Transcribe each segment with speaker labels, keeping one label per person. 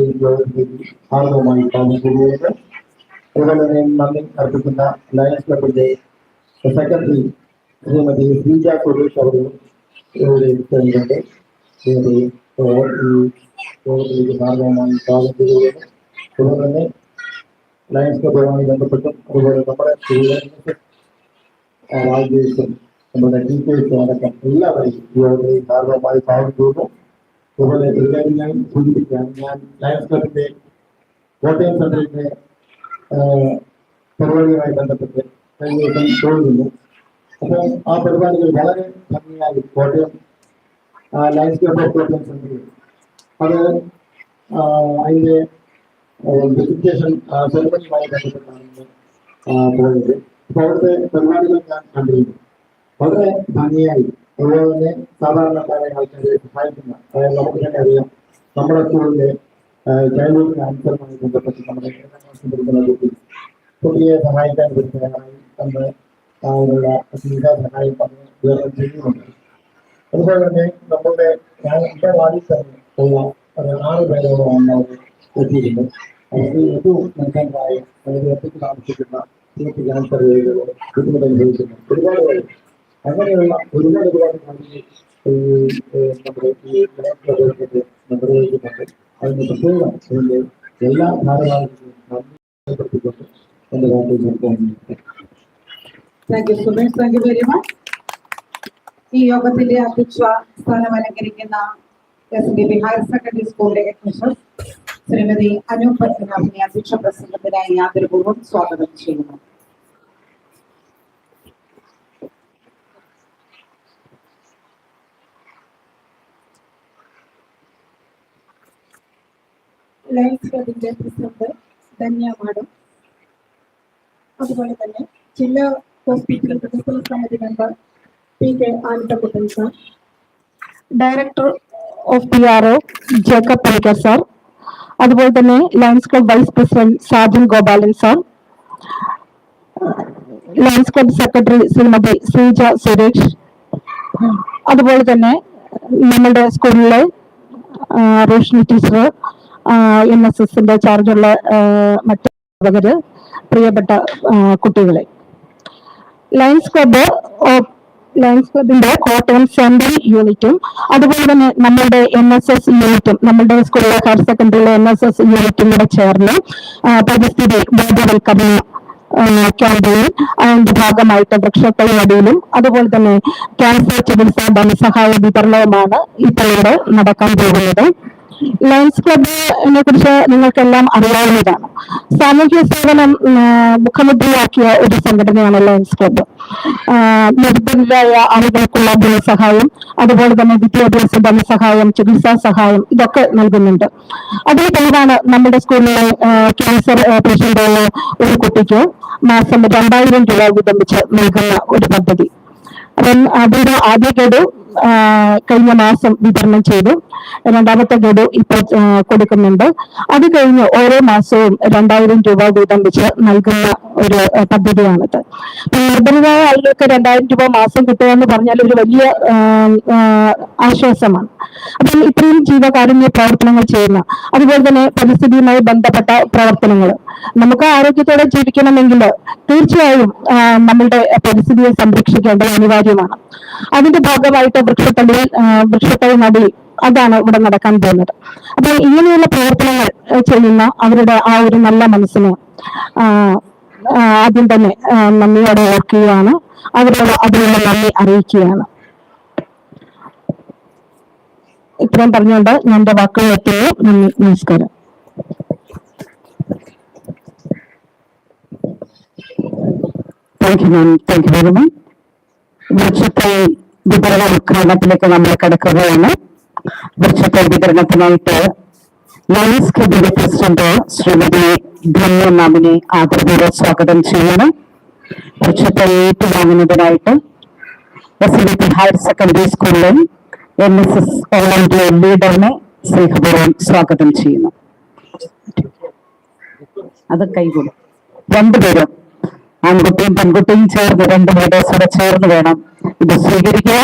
Speaker 1: ഈ യോഗത്തിലേക്ക് ഭാഗവുമായി പാലിക്കുകയാണ് അതുപോലെ തന്നെ നന്ദി അർപ്പിക്കുന്ന ലയൺസ് ക്ലബിന്റെ സെക്രട്ടറി ശ്രീമതി ശ്രീജ സുരേഷ് അവരും ഇവിടെ എത്തുന്നുണ്ട് ഇവിടെ ഈ യോഗത്തിലേക്ക് ഭാഗവുമായി പാലിക്കുകയാണ് അതുപോലെ തന്നെ ലയൺസ് ക്ലബുമായി ബന്ധപ്പെട്ടും അതുപോലെ നമ്മുടെ രാജേഷും നമ്മുടെ ടീച്ചേഴ്സും അടക്കം എല്ലാവരെയും ഈ യോഗത്തിൽ ഭാഗവുമായി പാലിക്കുന്നു അതുപോലെ ഒരു കാര്യം ഞാൻ ലയൺസ് ക്ലബിന്റെ കോട്ടയം സെന്ററിന്റെ പരിപാടിയുമായി ബന്ധപ്പെട്ട് കഴിഞ്ഞ ദിവസം തോന്നുന്നു അപ്പോൾ ആ പരിപാടികൾ വളരെ ഭംഗിയായി കോട്ടയം ആ, ലയൺസ് ക്ലബ് ഓഫ് കോട്ടയം സെന്ററിൽ അത് അതിന്റെ വെജിറ്റേഷൻ സെറമണിയുമായി ബന്ധപ്പെട്ടാണ് പോയത്. അപ്പോൾ അവിടുത്തെ പരിപാടികൾ ഞാൻ കണ്ടിരുന്നു. വളരെ ഭംഗിയായി തന്നെ സാധാരണക്കാരെ ആൾക്കാരെ സഹായിക്കുന്ന അതായത് നമുക്ക് തന്നെ അറിയാം നമ്മുടെ സ്കൂളിലെ ചൈൽഡ്ഹുഡ് ക്യാൻസറുമായി ബന്ധപ്പെട്ട് നമ്മുടെ കുട്ടിയെ സഹായിക്കാൻ തയ്യാറായി തന്റെ അതിനുള്ള ചിന്ത സഹായം പറഞ്ഞ് ചെയ്യുന്നുണ്ട്. അതുപോലെ തന്നെ നമ്മുടെ എന്റെ വാർഡിൽ തന്നെ ഉള്ള ഒരു ആറ് പേരോളമാണ് അവർ എത്തിയിരുന്നു അവർക്ക് താമസിക്കുന്ന ഇന്നത്തെ ക്യാൻസർ രോഗികളോ ബുദ്ധിമുട്ട് ഒരുപാട് പേര് അങ്ങനെയുള്ള ഒരുപാട് ഒരുപാട് നമ്മുടെ ഈ പ്രദേശത്തെ നിർവഹിക്കുന്നുണ്ട് അതിന് എല്ലാ ഭാരവാഹികളും
Speaker 2: ഈ യോഗത്തിന്റെ അധ്യക്ഷ സ്ഥാനം അലങ്കരിക്കുന്ന S D B higher secondary സ്കൂളിലെ അഡ്മിഷൻ ശ്രീമതി അനൂപ് പത്മനാഭിനെ അധ്യക്ഷ പ്രസംഗത്തിനായി ആദരപൂർവം സ്വാഗതം ചെയ്യുന്നു.
Speaker 3: ലയൺസ് ക്ലബിന്റെ പ്രസിഡന്റ് ധന്യ മാഡം. അതുപോലെ തന്നെ ജില്ലാ ഹോസ്പിറ്റൽ വികസന സമിതി member P K Anandakuttan sir. Director of P R O Jacob Panicker sir. അതുപോലെ തന്നെ Lions club vice president Sajan Gopalan sir. Lions club secretary Shrimati Sreeja Suresh. അതുപോലെ തന്നെ നമ്മുടെ സ്കൂളിലെ റോഷ്നി ടീച്ചർ എൻ എസ് എസിന്റെ ചാർജുള്ള മറ്റ് അധ്യാപകര് പ്രിയപ്പെട്ട കുട്ടികളെ. ലയൺസ് ക്ലബ്ബ് ഓ- ലയൺസ് ക്ലബിന്റെ കോട്ടയം സെൻട്രൽ യൂണിറ്റും അതുപോലെ തന്നെ നമ്മളുടെ എൻ എസ് എസ് യൂണിറ്റും നമ്മളുടെ സ്കൂളിലെ ഹയർ സെക്കൻഡറിയിലെ എൻ എസ് എസ് യൂണിറ്റും കൂടെ ചേർന്ന് പരിസ്ഥിതി ബോധവൽക്കരണ ക്യാമ്പയിൻ അതിന്റെ ഭാഗമായിട്ട് വൃക്ഷത്തൈ നടിയിലും അതുപോലെ തന്നെ ക്യാൻസർ ചികിത്സാ ധനസഹായ വിതരണവുമാണ് ഇപ്പോൾ നടക്കാൻ പോകുന്നത്. ലയൺസ് ക്ലബിനെ കുറിച്ച് നിങ്ങൾക്കെല്ലാം അറിയാവുന്നതാണ്. സാമൂഹ്യ സേവനം മുഖമുദ്രയാക്കിയ ഒരു സംഘടനയാണ് ലയൺസ് ക്ലബ്ബ് നിർബന്ധിതരായ ആളുകൾക്കുള്ള ധനസഹായം അതുപോലെ തന്നെ വിദ്യാഭ്യാസ ധനസഹായം ചികിത്സാ സഹായം ഇതൊക്കെ നൽകുന്നുണ്ട്. അതിന് തെളിവാണ് നമ്മുടെ സ്കൂളിലെ ക്യാൻസർ പേഷ്യന്റായ ഒരു കുട്ടിക്ക് മാസം രണ്ടായിരം രൂപ വിതമിച്ച് നൽകുന്ന ഒരു പദ്ധതി. അപ്പം അതിന്റെ ആദ്യ ഗഡു കഴിഞ്ഞ മാസം വിതരണം ചെയ്തു. രണ്ടാമത്തെ ഗഡു ഇപ്പോൾ കൊടുക്കുന്നുണ്ട്. അത് കഴിഞ്ഞ് ഓരോ മാസവും രണ്ടായിരം രൂപ വീതം വെച്ച് നൽകുന്ന ഒരു പദ്ധതിയാണിത്. നിർബന്ധിതമായ ആളുകൾക്ക് രണ്ടായിരം രൂപ മാസം കിട്ടുക എന്ന് പറഞ്ഞാൽ ഒരു വലിയ ആശ്വാസമാണ്. അപ്പം ഇത്രയും ജീവകാരുണ്യ പ്രവർത്തനങ്ങൾ ചെയ്യുന്ന അതുപോലെ തന്നെ പരിസ്ഥിതിയുമായി ബന്ധപ്പെട്ട പ്രവർത്തനങ്ങൾ. നമുക്ക് ആരോഗ്യത്തോടെ ജീവിക്കണമെങ്കിൽ തീർച്ചയായും നമ്മളുടെ പരിസ്ഥിതിയെ സംരക്ഷിക്കേണ്ടത് അനിവാര്യമാണ്. അതിന്റെ ഭാഗമായിട്ട് വൃക്ഷത്തടി ആ, വൃക്ഷത്തൈ നടി അതാണ് ഇവിടെ നടക്കാൻ പോകുന്നത്. അപ്പോൾ ഇങ്ങനെയുള്ള പ്രവർത്തനങ്ങൾ ചെയ്യുന്ന അവരുടെ ആ ഒരു നല്ല മനസ്സിനെ ആദ്യം തന്നെ നന്ദിയോടെ ഓർക്കുകയാണ്. അവരോട് അതിനുള്ള നന്ദി അറിയിക്കുകയാണ്. ഇത്രയും പറഞ്ഞുകൊണ്ട് ഞാൻ എന്റെ വാക്കുകൾ എത്തുന്നു. നന്ദി നമസ്കാരം.
Speaker 4: Thank you ma'am thank you very much വൃക്ഷത്തെ വിതരണ ഉദ്ഘാടനത്തിലേക്ക് നമ്മൾ കിടക്കുകയാണ്. വൃക്ഷത്തെ വിതരണത്തിനായിട്ട് ലയൺസ് ക്ലബിന്റെ പ്രസിഡന്റ് ശ്രീമതി ധന്യ മാമിനെ ആദരപൂർവം സ്വാഗതം ചെയ്യണം വൃക്ഷത്തൈ ഏറ്റുവാങ്ങുന്നതിനായിട്ട് S N P higher secondary സ്കൂളിലും എൻ എസ് എസ് ഓൾ ലീഡറിനെ സ്നേഹപൂർവം സ്വാഗതം ചെയ്യുന്നു. അത് കൈകൂടും രണ്ടുപേരും ആൺകുട്ടിയും പെൺകുട്ടിയും ചേർന്ന് രണ്ട് ലീഡേഴ്സ് കൂടെ ചേർന്ന് വേണം ഇത് സ്വീകരിക്കുക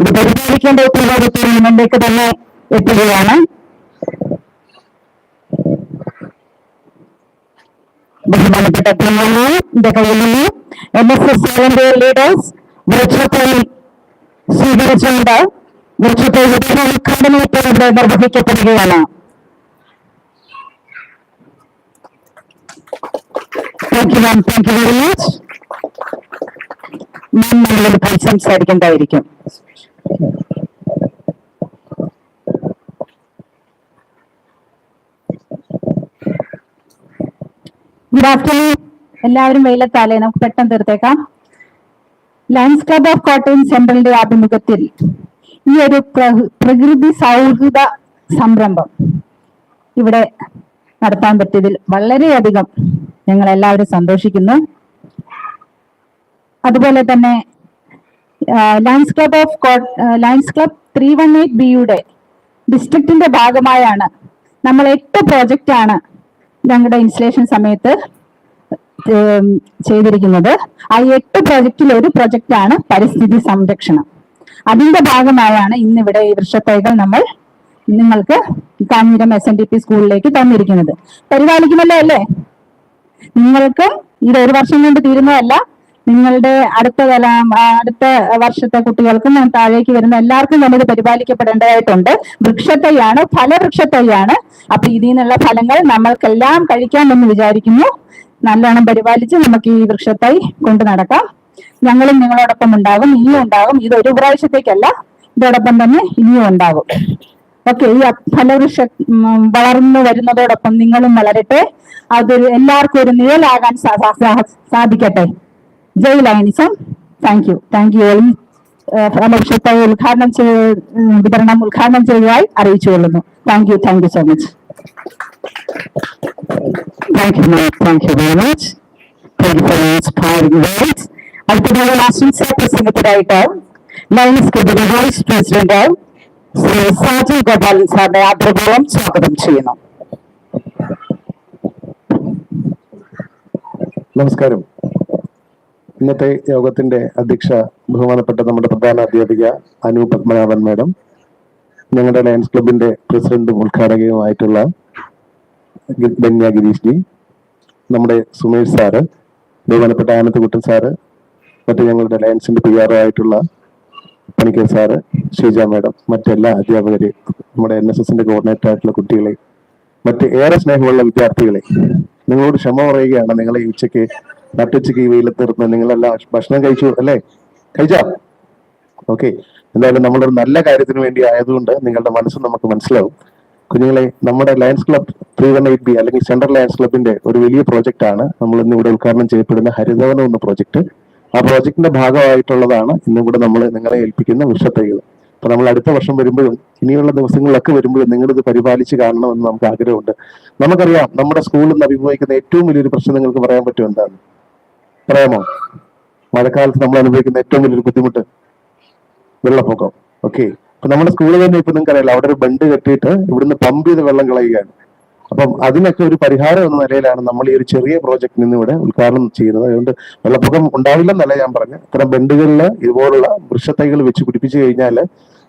Speaker 4: ഇത് പരിപാലിക്കേണ്ട ഉത്തരവാദിത്വം നിങ്ങളിലേക്ക് തന്നെ എത്തുകയാണ്. ബഹുമാനപ്പെട്ട പിള്ളേരുടെ കയ്യിൽ നിന്ന് N S S volunteer leaders വൃക്ഷത്തോയിൽ സ്വീകരിച്ചുകൊണ്ട് വൃക്ഷത്തോയിൽ ഉദ്ഘാടനം ഇപ്പോൾ ഇവിടെ നിർവഹിക്കപ്പെടുകയാണ്. Thank you ma'am thank you very much ma'am നമ്മളൊരു പൈസ സംസാരിക്കേണ്ടതായിരിക്കും.
Speaker 5: ഗുഡ് ആഫ്റ്റർനൂൺ എല്ലാവരും വെയിലത്താലേ? നമുക്ക് പെട്ടെന്ന് തീർത്തേക്കാം. ലയൺസ് ക്ലബ് ഓഫ് കോട്ടയം സെൻട്രലിന്റെ ആഭിമുഖ്യത്തിൽ ഈ ഒരു പ്ര- പ്രകൃതി സൗഹൃദ സംരംഭം ഇവിടെ നടത്താൻ പറ്റിയതിൽ വളരെയധികം ഞങ്ങൾ എല്ലാവരും സന്തോഷിക്കുന്നു. അതുപോലെ തന്നെ Lions club of Lions club three one eight ബിയുടെ ഡിസ്ട്രിക്റ്റിന്റെ ഭാഗമായാണ് നമ്മൾ എട്ട് പ്രോജക്റ്റ് ആണ് ഞങ്ങളുടെ ഇൻസ്റ്റലേഷൻ സമയത്ത് ചെയ്തിരിക്കുന്നത്. ആ എട്ട് പ്രൊജക്റ്റിൽ ഒരു പ്രൊജക്റ്റാണ് പരിസ്ഥിതി സംരക്ഷണം. അതിന്റെ ഭാഗമായാണ് ഇന്നിവിടെ ഈ വൃക്ഷത്തൈകൾ നമ്മൾ നിങ്ങൾക്ക് Kanjiram S N D P സ്കൂളിലേക്ക് തന്നിരിക്കുന്നത്. പരിപാലിക്കുമല്ലോ അല്ലേ? നിങ്ങൾക്ക് ഇത് ഒരു വർഷം കൊണ്ട് തീരുന്നതല്ല നിങ്ങളുടെ അടുത്ത തലം അടുത്ത വർഷത്തെ കുട്ടികൾക്കും താഴേക്ക് വരുന്ന എല്ലാവർക്കും ഇത് പരിപാലിക്കപ്പെടേണ്ടതായിട്ടുണ്ട്. വൃക്ഷത്തൈയാണ് ഫലവൃക്ഷത്തൈയാണ്. അപ്പൊ ഇതിൽ നിന്നുള്ള ഫലങ്ങൾ നമ്മൾക്കെല്ലാം കഴിക്കാമെന്ന് വിചാരിക്കുന്നു. നല്ലോണം പരിപാലിച്ച് നമുക്ക് ഈ വൃക്ഷത്തൈ കൊണ്ടു നടക്കാം. ഞങ്ങളും നിങ്ങളോടൊപ്പം ഉണ്ടാകും ഇനിയും ഉണ്ടാകും ഇത് ഒരു പ്രാവശ്യത്തേക്കല്ല ഇതോടൊപ്പം തന്നെ ഇനിയും ഉണ്ടാകും ഓക്കെ ഈ ഫലവൃക്ഷ വളർന്നു വരുന്നതോടൊപ്പം നിങ്ങളും വളരട്ടെ. അതൊരു എല്ലാവർക്കും ഒരു നിഴലാകാൻ സാധിക്കട്ടെ. ജയ് Lionism thank you thank you all ഫലവൃക്ഷത്തെ ഉദ്ഘാടനം ചെയ്ത് ഉം, വിതരണം ഉദ്ഘാടനം ചെയ്തതായി അറിയിച്ചുകൊള്ളുന്നു. Thank you thank you so much
Speaker 4: Thank you, ma'am. Thank you very much. Thank you for your inspiring words. അടുത്തതായി ആശംസ പ്രസംഗത്തിനായിട്ട് ലയൺസ് ക്ലബിന്റെ വൈസ് പ്രസിഡന്റ് ശ്രീ സാജു ഗോപാലൻ സാറിനെ ആദരപൂർവം സ്വാഗതം ചെയ്യുന്നു.
Speaker 6: നമസ്കാരം. ഇന്നത്തെ യോഗത്തിന്റെ അധ്യക്ഷ ബഹുമാനപ്പെട്ട നമ്മുടെ പ്രധാന അധ്യാപിക അനു പത്മനാഭൻ മാഡം ഞങ്ങളുടെ ലയൺസ് ക്ലബിന്റെ പ്രസിഡന്റും ഉദ്ഘാടകയുമായിട്ടുള്ള ബന്യ ഗിരീഷ് ജി നമ്മുടെ സുമേഷ് സാറ് ബഹുമാനപ്പെട്ട ആനത്തുകുട്ടൻ സാറ് മറ്റ് ഞങ്ങളുടെ ലയൺസിന്റെ പി ആർ ആയിട്ടുള്ള പണിക്കർ സാറ് ഷീജ മാഡം മറ്റെല്ലാ അധ്യാപകരെ നമ്മുടെ എൻ എസ് എസിന്റെ കോർഡിനേറ്റർ ആയിട്ടുള്ള കുട്ടികളെ മറ്റ് ഏറെ സ്നേഹമുള്ള വിദ്യാർത്ഥികളെ നിങ്ങളോട് ക്ഷമ പറയുകയാണ് നിങ്ങളെ ഉച്ചയ്ക്ക് നട്ടുച്ചയ്ക്ക് തീർന്ന് നിങ്ങളെല്ലാം ഭക്ഷണം കഴിച്ചു അല്ലേ? കഴിച്ചോ? ഓക്കെ. എന്തായാലും നമ്മളൊരു നല്ല കാര്യത്തിന് വേണ്ടി ആയതുകൊണ്ട് നിങ്ങളുടെ മനസ്സ് നമുക്ക് മനസ്സിലാവും. കുഞ്ഞുങ്ങളെ നമ്മുടെ Lions club three one eight B അല്ലെങ്കിൽ സെൻട്രൽ ലയൺസ് ക്ലബിന്റെ ഒരു വലിയ പ്രോജക്റ്റ് ആണ്. നമ്മൾ ഇന്ന് ഇവിടെ ഉദ്ഘാടനം ചെയ്യപ്പെടുന്ന ഹരിതവനം എന്ന പ്രോജക്റ്റ് ആ പ്രോജക്റ്റിന്റെ ഭാഗമായിട്ടുള്ളതാണ് ഇന്നും കൂടെ നമ്മൾ നിങ്ങളെ ഏൽപ്പിക്കുന്ന വൃക്ഷത്തൈകൾ അപ്പൊ നമ്മൾ അടുത്ത വർഷം വരുമ്പോഴും ഇനിയുള്ള ദിവസങ്ങളിലൊക്കെ വരുമ്പോഴും നിങ്ങളിത് പരിപാലിച്ച് കാണണമെന്ന് നമുക്ക് ആഗ്രഹമുണ്ട്. നമുക്കറിയാം നമ്മുടെ സ്കൂളിൽ നിന്ന് അഭിമുഖിക്കുന്ന ഏറ്റവും വലിയൊരു പ്രശ്നം നിങ്ങൾക്ക് പറയാൻ പറ്റും എന്താണ്? പറയാമോ മഴക്കാലത്ത് നമ്മൾ അനുഭവിക്കുന്ന ഏറ്റവും വലിയൊരു ബുദ്ധിമുട്ട് വെള്ളപ്പൊക്കം. ഓക്കെ അപ്പൊ നമ്മുടെ സ്കൂളിൽ തന്നെ ഇപ്പൊ നിങ്ങൾക്ക് അറിയാലോ അവിടെ ഒരു ബണ്ട് കെട്ടിയിട്ട് ഇവിടുന്ന് പമ്പ് ചെയ്ത് വെള്ളം കളയുകയാണ്. അപ്പം അതിനൊക്കെ ഒരു പരിഹാരം എന്ന നിലയിലാണ് നമ്മൾ ഈ ഒരു ചെറിയ പ്രോജക്റ്റ് നിന്ന് ഇവിടെ ഉദ്ഘാടനം ചെയ്യുന്നത്. അതുകൊണ്ട് വെള്ളപ്പൊക്കം ഉണ്ടാവില്ലെന്നല്ല ഞാൻ പറഞ്ഞു ഇത്തരം ബണ്ടുകളിൽ ഇതുപോലുള്ള വൃക്ഷത്തൈകൾ വെച്ച് പിടിപ്പിച്ചു കഴിഞ്ഞാൽ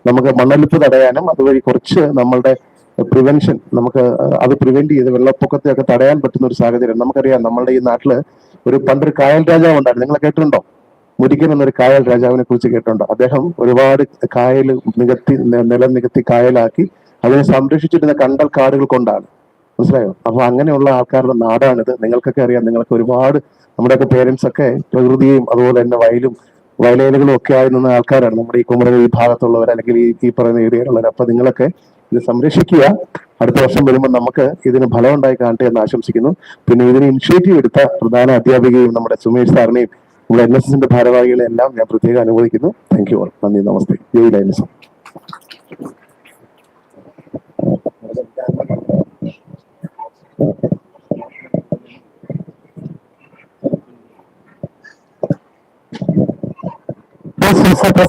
Speaker 6: നമുക്ക് മണ്ണൊലിപ്പ് തടയാനും അതുവഴി കുറച്ച് നമ്മളുടെ പ്രിവെൻഷൻ നമുക്ക് അത് പ്രിവെന്റ് ചെയ്ത് വെള്ളപ്പൊക്കത്തെ ഒക്കെ തടയാൻ പറ്റുന്ന ഒരു സാഹചര്യം നമുക്കറിയാം. നമ്മളുടെ ഈ നാട്ടിൽ ഒരു പണ്ടൊരു കായൽ രാജാവ് ഉണ്ടായിരുന്നു. നിങ്ങൾ കേട്ടിട്ടുണ്ടോ? മുരിക്കൻ എന്നൊരു കായൽ രാജാവിനെ കുറിച്ച് കേട്ടുണ്ടോ അദ്ദേഹം ഒരുപാട് കായൽ നികത്തി നിലം നികത്തി കായലാക്കി അതിനെ സംരക്ഷിച്ചിരുന്ന കണ്ടൽ കാടുകൾ കൊണ്ടാണ്. മനസ്സിലായോ? അപ്പൊ അങ്ങനെയുള്ള ആൾക്കാരുടെ നാടാണിത്. നിങ്ങൾക്കൊക്കെ അറിയാം നിങ്ങൾക്ക് ഒരുപാട് നമ്മുടെയൊക്കെ പേരൻസ് ഒക്കെ പ്രകൃതിയും അതുപോലെ തന്നെ വയലും വയലേലുകളും ഒക്കെ ആയി നിന്ന ആൾക്കാരാണ് നമ്മുടെ ഈ കുമരക ഈ ഭാഗത്തുള്ളവർ അല്ലെങ്കിൽ ഈ ഈ പറയുന്ന ഏരിയയിലുള്ളവർ. അപ്പൊ നിങ്ങളൊക്കെ ഇത് സംരക്ഷിക്കുക അടുത്ത വർഷം വരുമ്പോൾ നമുക്ക് ഇതിന് ഫലം ഉണ്ടായി കാണട്ടെ എന്ന് ആശംസിക്കുന്നു പിന്നെ ഇതിന് ഇനിഷ്യേറ്റീവ് എടുത്ത പ്രധാന അധ്യാപികയും നമ്മുടെ സുമേഷ് സാറിനെയും നമ്മുടെ എൻ എസ് എസിന്റെ ഭാരവാഹികളെ എല്ലാം ഞാൻ പ്രത്യേകം അനുമോദിക്കുന്നു താങ്ക് യു നന്ദി നമസ്തേ ജയ് ലൈൻ
Speaker 4: എസ്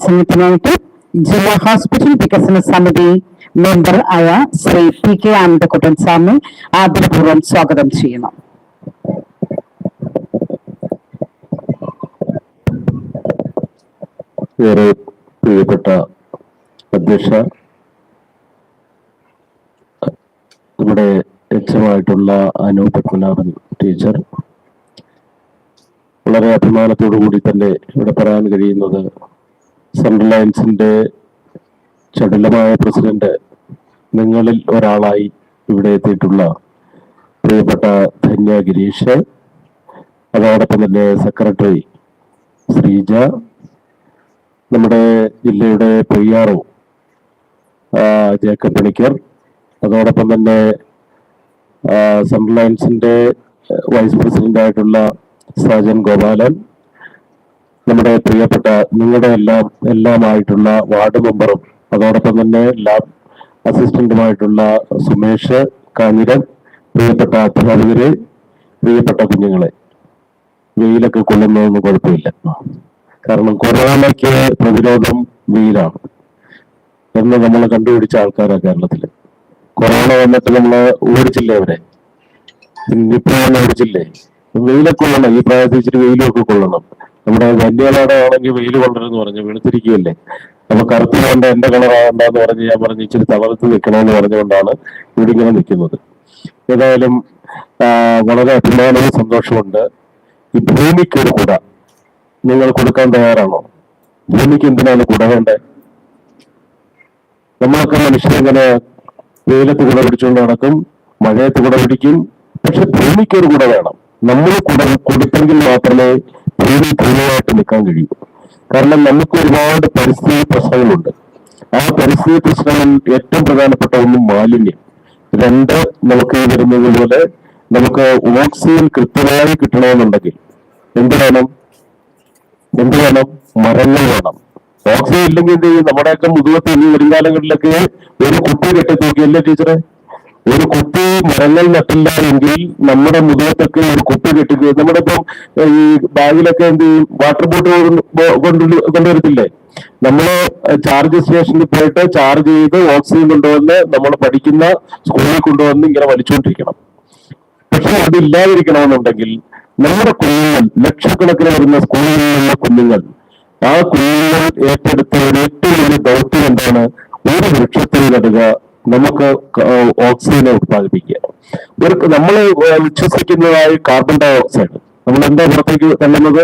Speaker 4: പ്രസംഗത്തിനായിട്ട് ജില്ലാ ഹോസ്പിറ്റൽ വികസന സമിതി മെമ്പർ ആയ ശ്രീ പി കെ ആനന്ദക്കുട്ടൻ സ്വാമി ആദരപൂർവം സ്വാഗതം ചെയ്യുന്നു.
Speaker 6: ഏറെ പ്രിയപ്പെട്ട അധ്യക്ഷ നമ്മുടെ എച്ചമായിട്ടുള്ള അനൂപ് അനു പത്മനാഭൻ ടീച്ചർ
Speaker 7: വളരെ അഭിമാനത്തോടു കൂടി തന്നെ ഇവിടെ പറയാൻ കഴിയുന്നത് സെൻട്രൽ ലയൻസിന്റെ ചടുലമായ പ്രസിഡന്റ് നിങ്ങളിൽ ഒരാളായി ഇവിടെ എത്തിയിട്ടുള്ള പ്രിയപ്പെട്ട ധന്യ ഗിരീഷ് അതോടൊപ്പം തന്നെ സെക്രട്ടറി ശ്രീജ നമ്മുടെ ജില്ലയുടെ പി ജേക്കബ് പണിക്കർ അതോടൊപ്പം തന്നെ സെൻട്രൽ വൈസ് പ്രസിഡന്റ് ആയിട്ടുള്ള സജൻ ഗോപാലൻ നമ്മുടെ പ്രിയപ്പെട്ട നിങ്ങളുടെ എല്ലാം എല്ലാമായിട്ടുള്ള വാർഡ് മെമ്പറും അതോടൊപ്പം തന്നെ ലാബ് അസിസ്റ്റന്റുമായിട്ടുള്ള സുമേഷ് കാഞ്ഞിരൻ പ്രിയപ്പെട്ട അധ്യാപകരെ പ്രിയപ്പെട്ട കുഞ്ഞുങ്ങളെ. വെയിലൊക്കെ കൊള്ളുന്നതൊന്നും കുഴപ്പമില്ല. കാരണം കൊറോണയ്ക്ക് പ്രതിരോധം വെയിലാണ്. എന്ന് നമ്മൾ കണ്ടുപിടിച്ച ആൾക്കാരാണ് കേരളത്തിൽ. കൊറോണ വന്നിട്ട് നമ്മൾ ഓടിച്ചില്ലേ അവരെ? നിപ്പ വന്ന് ഓടിച്ചില്ലേ? വെയിലൊക്കെ കൊള്ളണം. ഈ പ്രായത്തിൽ ഇച്ചിരി വെയിലൊക്കെ കൊള്ളണം. നമ്മുടെ വന്യനാട് ആണെങ്കിൽ വെയിൽ കൊള്ളരുതെന്ന് പറഞ്ഞു. വെളുത്തിരിക്കുകയല്ലേ അപ്പൊ കറുത്ത് കൊണ്ട് എന്റെ കളറാകണ്ടെന്ന് പറഞ്ഞ് ഞാൻ പറഞ്ഞ് ഇച്ചിരി തളർത്ത് നിൽക്കണമെന്ന് പറഞ്ഞുകൊണ്ടാണ് ഇവിടെ ഇങ്ങനെ നിൽക്കുന്നത് ഏതായാലും വളരെ അഭിമാനവും സന്തോഷമുണ്ട് ഈ ഭൂമിക്ക് ഒരു കുട. നിങ്ങൾ കൊടുക്കാൻ തയ്യാറാണോ? ഭൂമിക്ക് എന്തിനാണ് കുട വേണ്ടത് നമ്മളൊക്കെ മനുഷ്യരിങ്ങനെ വെയിലത്ത് കുട പിടിച്ചുകൊണ്ട് നടക്കും മഴയത്ത് കുട പിടിക്കും. പക്ഷെ ഭൂമിക്ക് ഒരു കുട വേണം. നമ്മൾ കുട കൊടുത്തെങ്കിൽ മാത്രമേ ഭൂമി ഭൂമിയായിട്ട് നിൽക്കാൻ കഴിയൂ. കാരണം നമുക്ക് ഒരുപാട് പരിസ്ഥിതി പ്രശ്നങ്ങളുണ്ട്. ആ പരിസ്ഥിതി പ്രശ്നങ്ങൾ ഏറ്റവും പ്രധാനപ്പെട്ട ഒന്ന് മാലിന്യം. രണ്ട് നമുക്ക് വരുന്നത് പോലെ നമുക്ക് ഓക്സിജൻ കൃത്യമായി കിട്ടണമെന്നുണ്ടെങ്കിൽ എന്ത് വേണം? എന്ത് വേണം? മരങ്ങൾ വേണം. ഓക്സിജൻ ഇല്ലെങ്കിൽ നമ്മുടെയൊക്കെ മുതുകത്ത് ഇനി ഒരു കുട്ടി കെട്ടി നോക്കിയല്ലേ ടീച്ചറെ? ഒരു കുട്ടി മരങ്ങൾ നട്ടില്ല എങ്കിൽ നമ്മുടെ മുതുകത്തൊക്കെ ഒരു കുപ്പി കെട്ടുകയും നമ്മുടെ ഇപ്പം ഈ ബാഗിലൊക്കെ എന്ത് ചെയ്യും? വാട്ടർ ബോട്ടിൽ കൊണ്ടു കൊണ്ടുവരത്തില്ലേ നമ്മൾ ചാർജ് സ്റ്റേഷനിൽ പോയിട്ട് ചാർജ് ചെയ്ത് ഓക്സിജൻ കൊണ്ടുവന്ന് നമ്മൾ പഠിക്കുന്ന സ്കൂളിൽ കൊണ്ടുവന്ന് ഇങ്ങനെ വലിച്ചുകൊണ്ടിരിക്കണം പക്ഷെ അതില്ലാതിരിക്കണമെന്നുണ്ടെങ്കിൽ നമ്മുടെ കുഞ്ഞുങ്ങൾ ലക്ഷക്കണക്കിന് വരുന്ന സ്കൂളിൽ നിന്നുള്ള കുഞ്ഞുങ്ങൾ ആ കുഞ്ഞുങ്ങൾ ഏറ്റെടുത്ത ഒരു ഏറ്റവും വലിയ ദൗത്യം എന്താണ്? ഒരു വൃക്ഷത്തിൽ നടുക നമുക്ക് ഓക്സിജനെ ഉത്പാദിപ്പിക്കുക. ഒരു നമ്മൾ വിശ്വസിക്കുന്നതായി കാർബൺ ഡൈ ഓക്സൈഡ് നമ്മൾ എന്താ പുറത്തേക്ക് തള്ളുന്നത്?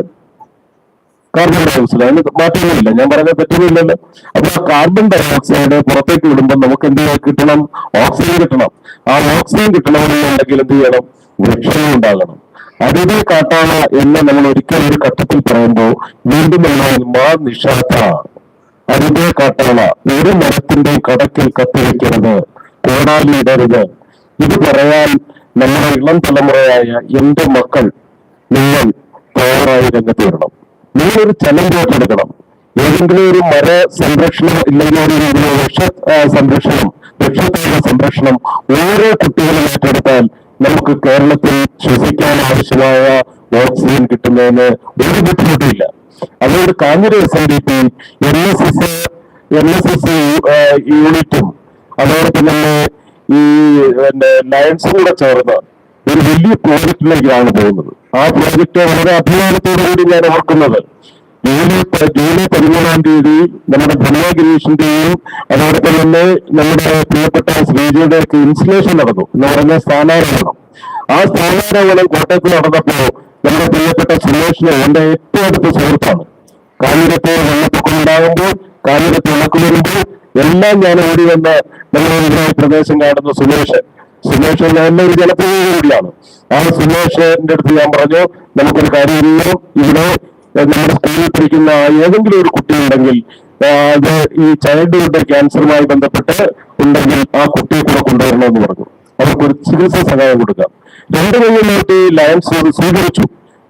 Speaker 7: കാർബൺ ഡൈ ഓക്സൈഡ് അതിന് മാറ്റമൊന്നുമില്ല. ഞാൻ പറഞ്ഞ തെറ്റൊന്നുമില്ലല്ലോ അപ്പൊ ആ കാർബൺ ഡൈ ഓക്സൈഡ് പുറത്തേക്ക് വിടുമ്പോൾ നമുക്ക് എന്ത് കിട്ടണം? ഓക്സിജൻ കിട്ടണം. ആ ഓക്സിജൻ കിട്ടണമെന്നുണ്ടെങ്കിൽ എന്ത് ചെയ്യണം? വൃക്ഷങ്ങൾ ഉണ്ടാകണം. അതിനെ കാട്ടാള എന്ന് നമ്മൾ ഒരിക്കലും ഒരു ഘട്ടത്തിൽ പറയുമ്പോൾ വീണ്ടും നമ്മൾ മാ അരുതേ കാട്ടാള ഒരു മരത്തിന്റെ കടക്കിൽ കത്തിവെക്കരുത് കോടാലി ഇടരുത്. ഇത് പറയാൻ നമ്മുടെ ഇളം തലമുറയായ എന്റെ മക്കൾ നിങ്ങൾ തയ്യാറായി രംഗത്ത് വരണം നിങ്ങളൊരു ചലഞ്ച് ഏറ്റെടുക്കണം ഏതെങ്കിലും ഒരു മര സംരക്ഷണം ഇല്ലെങ്കിൽ ഒരു വൃക്ഷ സംരക്ഷണം വൃക്ഷത്തിന്റെ സംരക്ഷണം ഓരോ കുട്ടികളും ഏറ്റെടുത്താൽ നമുക്ക് കേരളത്തിൽ ശ്വസിക്കാൻ ആവശ്യമായ ഓക്സിജൻ കിട്ടുന്നതിന് ഒരു ബുദ്ധിമുട്ടില്ല അതുകൊണ്ട് Kanjiri S N D P N S S N S S യൂണിറ്റും അതോടൊപ്പം തന്നെ ഈ ലയൻസും കൂടെ ചേർന്ന് ഒരു വലിയ പ്രോജക്റ്റിലേക്കാണ് പോകുന്നത്. ആ പ്രോജക്റ്റ് വളരെ അഭിമാനത്തോടു കൂടി ഞാൻ ഓർക്കുന്നത്. ജൂലൈ ജൂലൈ പതിമൂന്നാം തീയതി നമ്മുടെ ധന്യ ഗിരീഷിന്റെയും അതോടൊപ്പം തന്നെ നമ്മുടെ പ്രിയപ്പെട്ട ശ്രീജിയുടെ ഒക്കെ ഇൻസ്റ്റലേഷൻ നടന്നു എന്ന് പറഞ്ഞ സ്ഥാനാരോഹണം. ആ സ്ഥാനാരോഹണം കോട്ടയത്ത് നടന്നപ്പോ നമ്മുടെ പ്രിയപ്പെട്ട സുരേഷിന് എന്റെ ഏറ്റവും അടുത്ത സുഹൃത്താണ്. കാഞ്ഞിരത്ത് വെള്ളപ്പൊക്കം ഉണ്ടാകുമ്പോൾ കാഞ്ഞിരത്ത് വരുമ്പോൾ എല്ലാം ഞാൻ ഓടി വന്ന നമ്മുടെ പ്രദേശം കാണുന്ന സുമേഷ് സുമേഷ് നല്ല ഒരു ജനപ്രതിനിധി കൂടിയാണ് ആ സുമേഷിന്റെ അടുത്ത് ഞാൻ പറഞ്ഞു നമുക്കൊരു കാര്യമില്ല. ഇവിടെ നമ്മുടെ സ്കൂളിൽ പഠിക്കുന്ന ഏതെങ്കിലും ഒരു കുട്ടി ഉണ്ടെങ്കിൽ അത് ഈ ചൈൽഡ്ഹുഡ് ക്യാൻസറുമായി ബന്ധപ്പെട്ട് ഉണ്ടെങ്കിൽ ആ കുട്ടിയെ കൂടെ കൊണ്ടുവരണമെന്ന് പറഞ്ഞു. അവർക്കൊരു ചികിത്സാ സഹായം കൊടുക്കാം. രണ്ടു കൈകളിലായിട്ട് ഈ ലയൻസ് അത് സ്വീകരിച്ചു.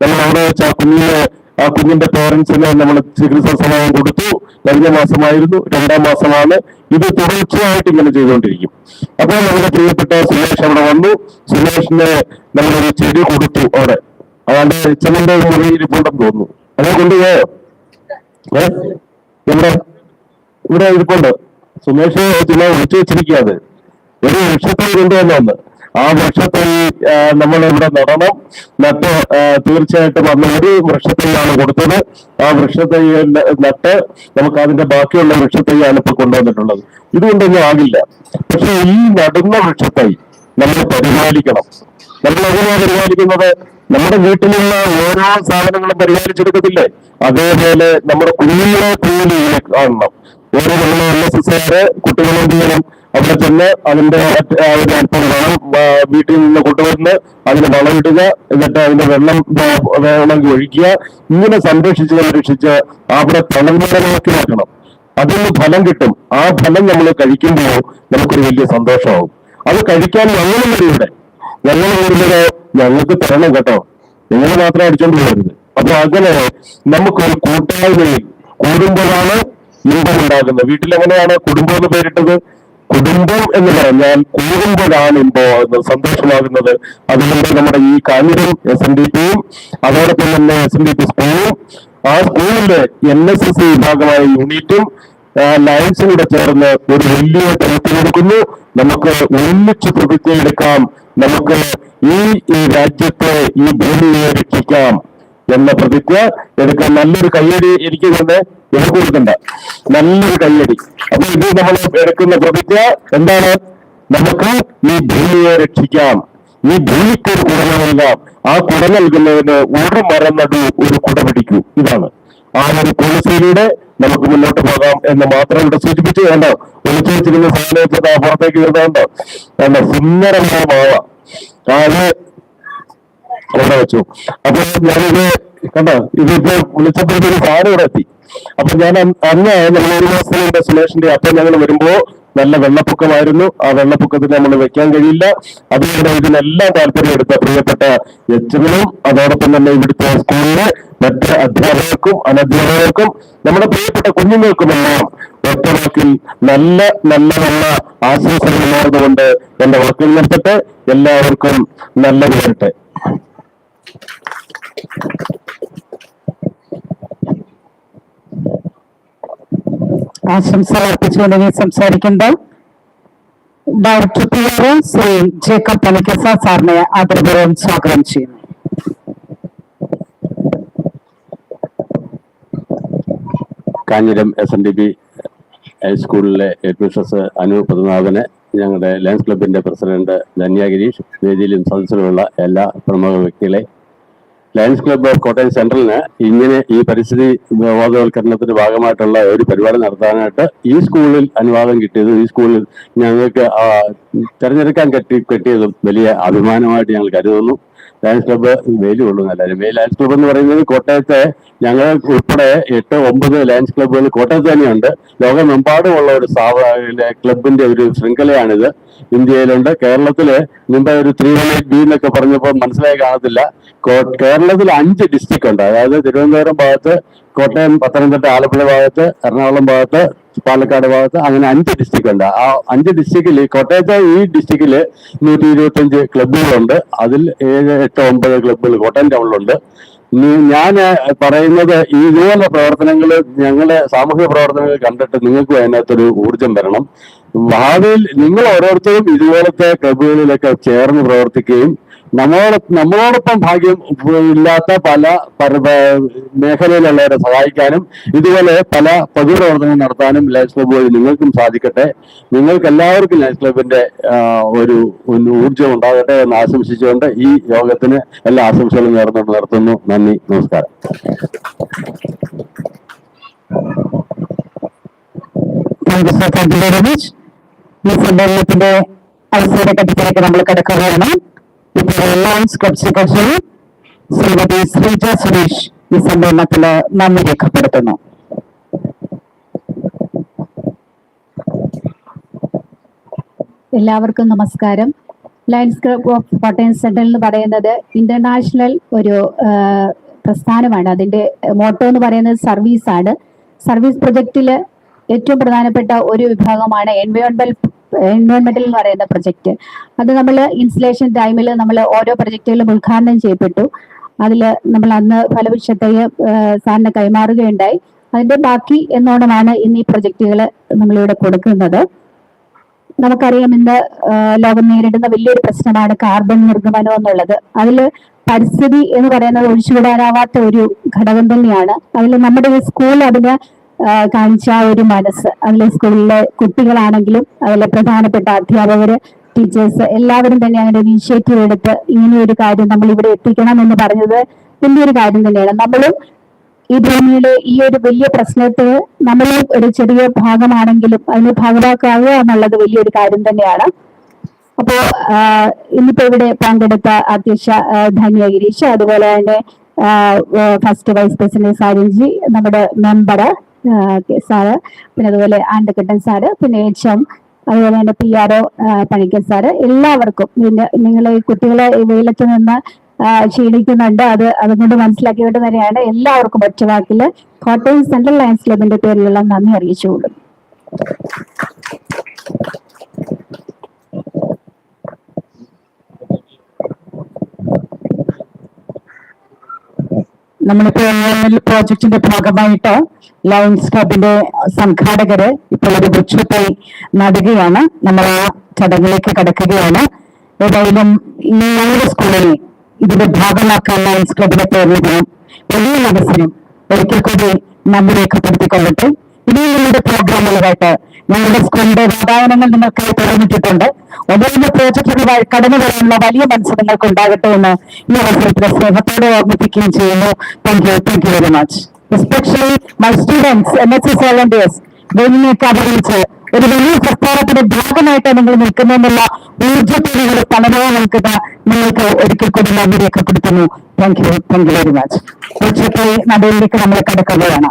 Speaker 7: നമ്മൾ അവിടെ വെച്ച് ആ കുഞ്ഞിനെ ആ കുഞ്ഞിന്റെ പേരൻസിന് നമ്മൾ ചികിത്സാ സമയം കൊടുത്തു. കഴിഞ്ഞ മാസമായിരുന്നു. രണ്ടാം മാസമാണ്. ഇത് തുടർച്ചയായിട്ട് ഇങ്ങനെ ചെയ്തുകൊണ്ടിരിക്കും. അപ്പോൾ നമ്മുടെ പ്രിയപ്പെട്ട സുരേഷ് അവിടെ വന്നു. സുരേഷിന് നമ്മളൊരു ചെടി കൊടുത്തു അവിടെ. അതാണ്ട് ചെമ്മന്റെ മുറിയിരിപ്പുണ്ടെന്ന് തോന്നുന്നു. അങ്ങനെ കൊണ്ടുപോയോ? ഏ? എവിടെ? ഇവിടെ ഇരിപ്പുണ്ട്. സുമേഷ് ചില വിളിച്ചു വെച്ചിരിക്കുകയാണ്. ഒരു വൃക്ഷത്തൈ കൊണ്ടുവന്നു ആ വൃക്ഷത്തിൽ നമ്മൾ ഇവിടെ നടണം. നട്ട് തീർച്ചയായിട്ടും അന്ന് ഒരു വൃക്ഷത്തൈയാണ് കൊടുത്തത്. ആ വൃക്ഷത്തെ നട്ട് നമുക്ക് അതിന്റെ ബാക്കിയുള്ള വൃക്ഷത്തൈയാണ് ഇപ്പൊ കൊണ്ടുവന്നിട്ടുള്ളത്. ഇതുകൊണ്ടൊന്നും ആകില്ല. പക്ഷെ ഈ നടുന്ന വൃക്ഷത്തെ നമ്മൾ പരിപാലിക്കണം. നമ്മൾ എങ്ങനെയാണ് പരിപാലിക്കുന്നത്? നമ്മുടെ വീട്ടിലുള്ള ഓരോ സാധനങ്ങളും പരിപാലിച്ചെടുക്കത്തില്ലേ? അതേപോലെ നമ്മുടെ കുഞ്ഞുങ്ങളെ കുഞ്ഞുങ്ങളെ കാണണം. ഓരോ നമ്മൾ എൻ എസ് അവിടെ ചെന്ന് അതിന്റെ അല്പം വളം വീട്ടിൽ നിന്ന് കൊണ്ടുവന്ന് അതിന് വളമിടുക എന്നിട്ട് അതിന്റെ വെള്ളം വേണമെങ്കിൽ ഒഴിക്കുക. ഇങ്ങനെ സംരക്ഷിച്ച് സംരക്ഷിച്ച് അവിടെ തണൽമരമാക്കി മാറ്റണം അതിന് ഫലം കിട്ടും. ആ ഫലം നമ്മൾ കഴിക്കുമ്പോൾ നമുക്കൊരു വലിയ സന്തോഷമാവും അത് കഴിക്കാൻ ഞങ്ങളും വരും ഇവിടെ. ഞങ്ങൾ വരുന്നത് ഞങ്ങൾക്ക് തരണം കേട്ടോ. നിങ്ങൾ മാത്രം അടിച്ചോണ്ട് പോകരുത്. അപ്പൊ അങ്ങനെ നമുക്കൊരു കൂട്ടായ്മയിൽ കൂടുമ്പോഴാണ് ഇമ്പം ഉണ്ടാകുന്നത്. വീട്ടിൽ എങ്ങനെയാണ് കുടുംബം എന്ന് പേരിട്ടത്? കുടുംബം എന്ന് പറഞ്ഞാൽ കൂടുമ്പോഴാണ് ഇപ്പോ സന്തോഷമാകുന്നത്. അതുകൊണ്ട് നമ്മുടെ ഈ കാഞ്ഞിരം എസ് എൻ ഡി പിയും അതോടൊപ്പം തന്നെ എസ് എൻ ഡി പി സ്കൂളും ആ സ്കൂളിലെ എൻ എസ് എസ് വിഭാഗമായ യൂണിറ്റും ലയൻസും കൂടെ ചേർന്ന് ഒരു വലിയ പ്രവൃത്തി കൊടുക്കുന്നു നമുക്ക് ഒന്നിച്ച് പ്രതിജ്ഞ എടുക്കാം. നമുക്ക് ഈ ഈ രാജ്യത്തെ ഈ ഭൂമിയെ രക്ഷിക്കാം എന്ന പ്രതിജ്ഞ എടുക്കാൻ നല്ലൊരു കയ്യടി എനിക്ക് തന്നെ എനിക്ക് കൊടുക്കണ്ട. നല്ലൊരു കയ്യടി. അപ്പൊ ഇത് നമ്മൾ എടുക്കുന്ന പ്രതിജ്ഞ എന്താണ്? നമുക്ക് ഈ ഭൂമിയെ രക്ഷിക്കാം. ഈ ഭൂമിക്ക് ഒരു കുട നൽകാം. ആ കുട നൽകുന്നതിന് ഒരു മരം നടു ഒരു കുട പിടിക്കൂ. ഇതാണ്. ആ ഒരു പോളിസിയിലൂടെ നമുക്ക് മുന്നോട്ട് പോകാം എന്ന് മാത്രം ഇവിടെ സൂചിപ്പിച്ചു. വേണ്ടോ. ഒളിച്ചു വെച്ചിരുന്ന സാധനത്തെ പുറത്തേക്ക് വരുന്നുണ്ടോ വേണ്ട. സുന്ദരമായ മാവ വെച്ചു. അപ്പൊ ഞാനിത് കണ്ടോ? ഇതിപ്പോ വിളിച്ചപ്പോഴത്തേക്ക് സാധനം ഇവിടെ എത്തി. അപ്പൊ ഞാൻ അന്ന് നമ്മൾ ഒരു മുമ്പ് സുമേഷിന്റെ അപ്പം ഞങ്ങൾ വരുമ്പോ നല്ല വെള്ളപ്പൊക്കമായിരുന്നു. ആ വെള്ളപ്പൊക്കത്തിന് നമ്മൾ വെക്കാൻ കഴിയില്ല. അതുകൊണ്ട് ഇതിനെല്ലാം താല്പര്യം എടുത്ത പ്രിയപ്പെട്ട യച്ചുകളും അതോടൊപ്പം തന്നെ ഇവിടുത്തെ സ്കൂളിലെ മറ്റ് അധ്യാപകർക്കും അനധ്യാപകർക്കും നമ്മുടെ പ്രിയപ്പെട്ട കുഞ്ഞുങ്ങൾക്കുമെല്ലാം ഒറ്റവാക്കിൽ നല്ല നല്ല നല്ല ആശംസകൾ നേർന്നുകൊണ്ട് എന്റെ വാക്കിൽ നിർത്തട്ടെ. എല്ലാവർക്കും നല്ലത് വരട്ടെ.
Speaker 4: ആശംസകൾ അർപ്പിച്ചുകൊണ്ട് ഇനി സംസാരിക്കുന്നത് director P R Shri Jacob Panicker സാറിനെ ആദരപൂർവം സ്വാഗതം ചെയ്യുന്നു.
Speaker 8: Kanjiram S N D P ഹൈസ്കൂളിലെ ഹെഡ്മിസ്ട്രസ് അനു പത്മനാഭന് ഞങ്ങളുടെ ലയൻസ് ക്ലബിന്റെ പ്രസിഡന്റ് ധന്യ ഗിരീഷ് വേദിയിലും സദസ്സിലുമുള്ള എല്ലാ പ്രമുഖ വ്യക്തികളെ ലയൺസ് ക്ലബ്ബ് ഓഫ് കോട്ടയം സെൻട്രലിന് ഇങ്ങനെ ഈ പരിസ്ഥിതി ബോധവൽക്കരണത്തിന്റെ ഭാഗമായിട്ടുള്ള ഒരു പരിപാടി നടത്താനായിട്ട് ഈ സ്കൂളിൽ അനുവാദം കിട്ടിയതും ഈ സ്കൂളിൽ ഞങ്ങൾക്ക് തിരഞ്ഞെടുക്കാൻ കെട്ടി കിട്ടിയതും വലിയ അഭിമാനമായിട്ട് ഞങ്ങൾ കരുതുന്നു. ലയൺസ് ക്ലബ്ബ് വെയിൽ കൊള്ളുന്നു എല്ലാവരും ഈ ലയൺസ് ക്ലബ്ബ് എന്ന് പറയുന്നത് കോട്ടയത്തെ ഞങ്ങൾ ഉൾപ്പെടെ എട്ട് ഒമ്പത് ലയൺസ് ക്ലബ്ബുകൾ കോട്ടയത്ത് തന്നെയുണ്ട്. ലോകമെമ്പാടുമുള്ള ഒരു ക്ലബിന്റെ ഒരു ശൃംഖലയാണിത്. ഇന്ത്യയിലുണ്ട്. കേരളത്തിൽ മുമ്പ് ഒരു ത്രീ ഹൺഡ്രഡ് ബി എന്നൊക്കെ പറഞ്ഞപ്പോൾ മനസ്സിലായി കാണത്തില്ല. കേരളത്തിൽ അഞ്ച് ഡിസ്ട്രിക്ട് ഉണ്ട്. അതായത് തിരുവനന്തപുരം ഭാഗത്ത് കോട്ടയം പത്തനംതിട്ട ആലപ്പുഴ ഭാഗത്ത് എറണാകുളം ഭാഗത്ത് പാലക്കാട് ഭാഗത്ത് അങ്ങനെ അഞ്ച് ഡിസ്ട്രിക്ട് ഉണ്ട്. ആ അഞ്ച് ഡിസ്ട്രിക്റ്റിൽ കോട്ടയത്തെ ഈ ഡിസ്ട്രിക്റ്റിൽ നൂറ്റി ഇരുപത്തി ക്ലബ്ബുകളുണ്ട് അതിൽ ഏഴ് എട്ട് ഒമ്പത് ക്ലബ്ബുകൾ കോട്ടയം ടൗണിലുണ്ട് ഞാൻ പറയുന്നത് ഈ ഇതുപോലെ പ്രവർത്തനങ്ങൾ ഞങ്ങളെ സാമൂഹിക പ്രവർത്തനങ്ങൾ കണ്ടിട്ട് നിങ്ങൾക്ക് അതിനകത്തൊരു ഊർജം വരണം. ഭാവിയിൽ നിങ്ങൾ ഓരോരുത്തരും ഇതുപോലത്തെ ക്ലബ്ബുകളിലൊക്കെ ചേർന്ന് പ്രവർത്തിക്കുകയും നമ്മളോട് നമ്മളോടൊപ്പം ഭാഗ്യം ഇല്ലാത്ത പല മേഖലയിലുള്ളവരെ സഹായിക്കാനും ഇതുപോലെ പല പൊതുപ്രവർത്തനങ്ങൾ നടത്താനും ലയൻസ് ക്ലബ് വഴി നിങ്ങൾക്കും സാധിക്കട്ടെ. നിങ്ങൾക്ക് എല്ലാവർക്കും ലയൻസ് ക്ലബിന്റെ ഒരു ഊർജം ഉണ്ടാകട്ടെ എന്ന് ആശംസിച്ചുകൊണ്ട് ഈ യോഗത്തിന് എല്ലാ ആശംസകളും നേർന്നുകൊണ്ട് നിർത്തുന്നു. നന്ദി നമസ്കാരം.
Speaker 4: താങ്ക് യു ഈ അവസാന ഘട്ടത്തിലേക്ക് നമ്മൾ കിടക്കുകയാണ്. ശ്രീമതി ശ്രീജ സുരേഷ് ഈ സമ്മേളനത്തിൽ നന്ദി രേഖപ്പെടുത്തുന്നു
Speaker 5: എല്ലാവർക്കും നമസ്കാരം. Lions club of Kottayam central എന്ന് പറയുന്നത് ഇന്റർനാഷണൽ ഒരു പ്രസ്ഥാനമാണ്. അതിന്റെ മോട്ടോ എന്ന് പറയുന്നത് സർവീസ് ആണ്. സർവീസ് പ്രൊജക്റ്റിൽ ഏറ്റവും പ്രധാനപ്പെട്ട ഒരു വിഭാഗമാണ് എൻവയോൺമെന്റൽ എൻവയോൺമെന്റൽ എന്ന് പറയുന്ന പ്രൊജക്ട് അത് നമ്മൾ ഇൻസ്റ്റലേഷൻ ടൈമിൽ നമ്മൾ ഓരോ പ്രൊജക്റ്റുകളും ഉദ്ഘാടനം ചെയ്യപ്പെട്ടു. അതിൽ നമ്മൾ അന്ന് ഫലവൃക്ഷത്തെ സാറിന് കൈമാറുകയുണ്ടായി. അതിന്റെ ബാക്കി എന്നോണമാണ് ഇന്ന് ഈ പ്രൊജക്റ്റുകൾ നമ്മളിവിടെ കൊടുക്കുന്നത്. നമുക്കറിയാം ഇന്ന് ലോകം നേരിടുന്ന വലിയൊരു പ്രശ്നമാണ് കാർബൺ നിർഗമനം എന്നുള്ളത്. അതിൽ പരിസ്ഥിതി എന്ന് പറയുന്നത് ഒഴിച്ചുവിടാനാവാത്ത ഒരു ഘടകം തന്നെയാണ്. അതിൽ നമ്മുടെ സ്കൂൾ അതിന് കാണിച്ച ആ ഒരു മനസ്സ്. അതിലെ സ്കൂളിലെ കുട്ടികളാണെങ്കിലും അതിലെ പ്രധാനപ്പെട്ട അധ്യാപകര് ടീച്ചേഴ്സ് എല്ലാവരും തന്നെ അങ്ങനെ ഇനിഷ്യേറ്റീവ് എടുത്ത് ഇങ്ങനെ ഒരു കാര്യം നമ്മൾ ഇവിടെ എത്തിക്കണം എന്ന് പറഞ്ഞത് വലിയൊരു കാര്യം തന്നെയാണ്. നമ്മളും ഈ ഭൂമിയിലെ ഈ ഒരു വലിയ പ്രശ്നത്തെ നമ്മൾ ഒരു ചെറിയ ഭാഗമാണെങ്കിലും അതിന് ഭാഗമാക്കാവുക എന്നുള്ളത് വലിയൊരു കാര്യം തന്നെയാണ്. അപ്പോ ഇന്നിപ്പോ ഇവിടെ പങ്കെടുത്ത അധ്യക്ഷ ധന്യ ഗിരീഷ് അതുപോലെ തന്നെ ഫസ്റ്റ് വൈസ് പ്രസിഡന്റ് സാരഞ്ജി നമ്മുടെ മെമ്പർ സാറ്. പിന്നെ അതുപോലെ ആണ്ടക്കെട്ടൻ സാറ് പിന്നെ എച്ച് എം അതുപോലെ തന്നെ P R O Panicker sir. എല്ലാവർക്കും നിങ്ങളെ ഈ കുട്ടികളെ വെയിലത്ത് നിന്ന് ക്ഷീണിക്കുന്നുണ്ട്. അത് അതുകൊണ്ട് മനസ്സിലാക്കിയിട്ട് തന്നെയാണ് എല്ലാവർക്കും ഒറ്റവാക്കിൽ കോട്ടയം സെൻട്രൽ ലയൻസ് ക്ലബിന്റെ പേരിലുള്ള നന്ദി അറിയിച്ചുകൊള്ളും
Speaker 4: നമ്മളിപ്പോ എൽ പ്രോജക്റ്റിന്റെ ഭാഗമായിട്ട് ലയൺസ് ക്ലബിന്റെ സംഘാടകര് ഇപ്പോൾ ഒരു വൃക്ഷത്തായി നടുകയാണ്. നമ്മൾ ആ ചടങ്ങിലേക്ക് കടക്കുകയാണ്. ഏതായാലും ഈ ഞങ്ങളുടെ സ്കൂളിനെ ഇതിന്റെ ഭാഗമാക്കാൻ ലയൺസ് ക്ലബിനെ പേരിൽ വലിയ അവസരം. ഒരിക്കൽ കൂടി നന്ദി രേഖപ്പെടുത്തിക്കൊള്ളട്ടെ. നിങ്ങളുടെ പ്രോഗ്രാമുകളായിട്ട് ഞങ്ങളുടെ സ്കൂളിന്റെ വാതായനങ്ങൾ നിങ്ങൾക്കായി തുറന്നിട്ടിട്ടുണ്ട് ഒന്നിന്റെ പ്രോജക്റ്റുകളുമായി കടന്നു വരാനുള്ള വലിയ മനസ്സ് നിങ്ങൾക്ക് ഉണ്ടാകട്ടെ എന്ന് ഈ അവസരത്തിൽ സ്നേഹത്തോടെ ഓർമ്മിപ്പിക്കുകയും ചെയ്യുന്നു. Thank you thank you very much especially my students N S S volunteers വേദിയിലേക്ക് അവതരിച്ച് ഒരു വലിയ പ്രസ്ഥാനത്തിന്റെ ഭാഗമായിട്ട് നിങ്ങൾ നിൽക്കുന്നതിനുള്ള ഊർജത്തെ നിങ്ങൾ തലവേ നിൽക്കുന്ന നിങ്ങൾക്ക് ഒരിക്കൽ കൂടി നന്ദി രേഖപ്പെടുത്തുന്നു. Thank you thank you very much ഉച്ചയ്ക്ക് നടുവിലേക്ക് നമ്മൾ കടക്കുകയാണ്.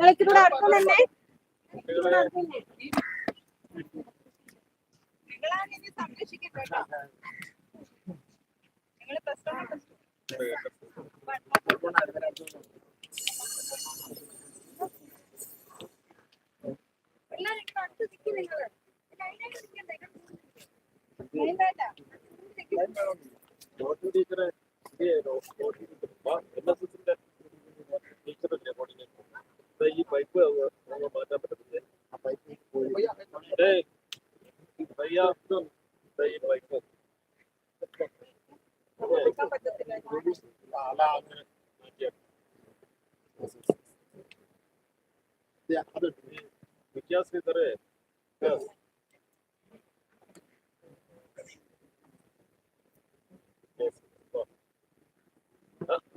Speaker 9: തന്നെ ഇവിടെ അടുത്ത് തന്നെ സംരക്ഷിക്കട്ടോ നിങ്ങൾ പ്ലസ് വൺ പ്ലസ് എല്ലാവരും ഇങ്ങനെ അടുത്ത് നിൽക്കും നിങ്ങൾ ലൈനായിട്ട് നിൽക്കണ്ടേ ലൈനായിട്ടാ
Speaker 7: ടീച്ചറെ ടീച്ചറല്ലേ കോർഡിനേറ്റർ ഈ പൈപ്പ് മാറ്റാൻ പറ്റത്തില്ലേ ഏയ് ഭയ്യ ഈ പൈപ്പ്
Speaker 9: എടുക്കാൻ പറ്റത്തില്ല
Speaker 7: അല്ല അങ്ങനെ മാറ്റിയാ അത് വ്യത്യാസം ഇത്രേ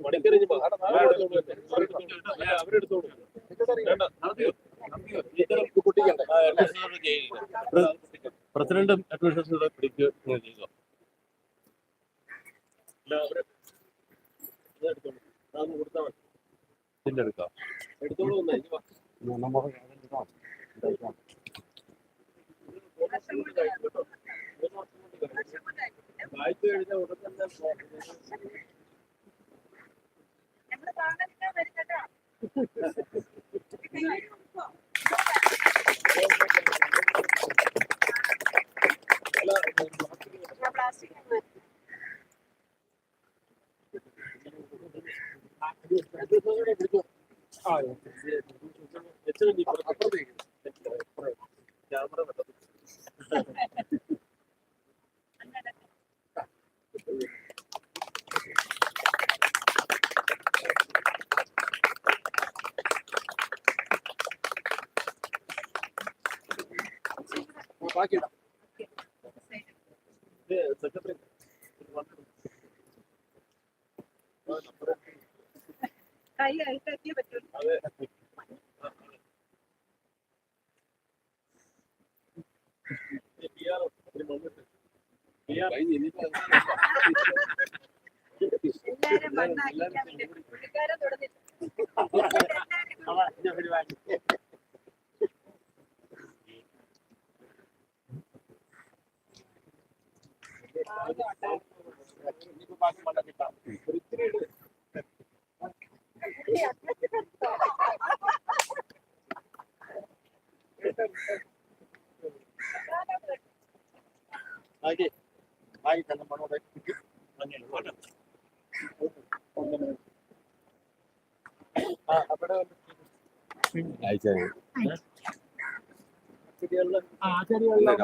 Speaker 7: മണിക്കറിഞ്ഞ് അവരെടുത്തോളൂ വേണ്ട പ്രസിഡന്റും അഡ്മിനിസ്ട്രേഷനും പിടിക്കുക ചെയ്യുക
Speaker 9: ഞങ്ങൾ കാണാൻ വരും കേട്ടോ പ്ലാസ്റ്റിക് കൈ അഴുക്കാക്കിയേ പറ്റുള്ളൂ എല്ലാരും വേണ്ടി പുള്ളിക്കാരൻ തുടങ്ങി.
Speaker 8: anything